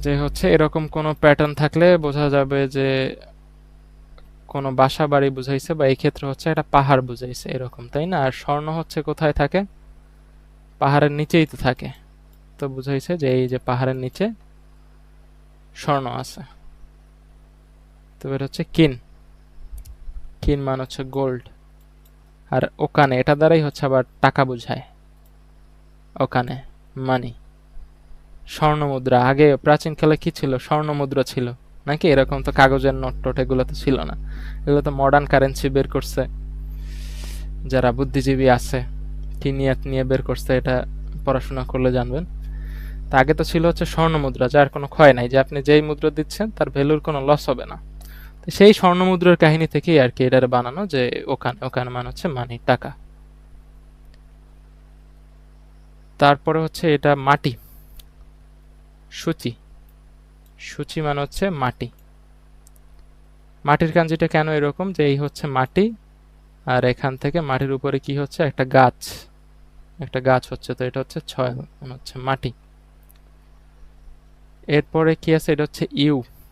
যে হচ্ছে এরকম কোনো প্যাটার্ন থাকলে বোঝা যাবে যে কোনো বাসা বাড়ি বুঝাইছে বা এই ক্ষেত্রে হচ্ছে একটা পাহাড় বুঝাইছে এরকম, তাই না? আর স্বর্ণ হচ্ছে কোথায় থাকে? পাহাড়ের নিচেই তো থাকে। তো বুঝাইছে যে এই যে পাহাড়ের নিচে স্বর্ণ আছে। তো এটা হচ্ছে কিন। কিন মানে হচ্ছে গোল্ড আর ওখানে এটা দ্বারাই হচ্ছে আবার টাকা বোঝায়। ওখানে মানি স্বর্ণ মুদ্রা আগে প্রাচীনকালে কি ছিল? স্বর্ণ মুদ্রা ছিল। নাকি এরকম তো কাগজের নোট টোট এগুলো তো ছিল না? এগুলো তো মডার্ন কারেন্সি বের করছে। যারা বুদ্ধিজীবী আছে, কি নিয়াত নিয়ে বের করছে এটা পড়াশোনা করলে জানবেন। তা আগে তো ছিল হচ্ছে স্বর্ণ মুদ্রা যার কোনো ক্ষয় নাই। যে আপনি যেই মুদ্রা দিচ্ছেন, তার ভ্যালুর কোনো লস হবে না। তো সেই স্বর্ণ মুদ্রার কাহিনী থেকেই আর কি এটার বানানো যে ওখানে ওখানে মানে হচ্ছে মানি টাকা। তারপরে হচ্ছে এটা মাটি। সূচি। সূচি মানে হচ্ছে মাটি। মাটির কাঞ্জিটা কেন এরকম যে এই হচ্ছে মাটি, আর এখান থেকে মাটির উপরে কি হচ্ছে? একটা গাছ। একটা গাছ হচ্ছে, তো এটা হচ্ছে ছয় মানে হচ্ছে মাটি। এরপরে কি আছে? এটা হচ্ছে ইউ।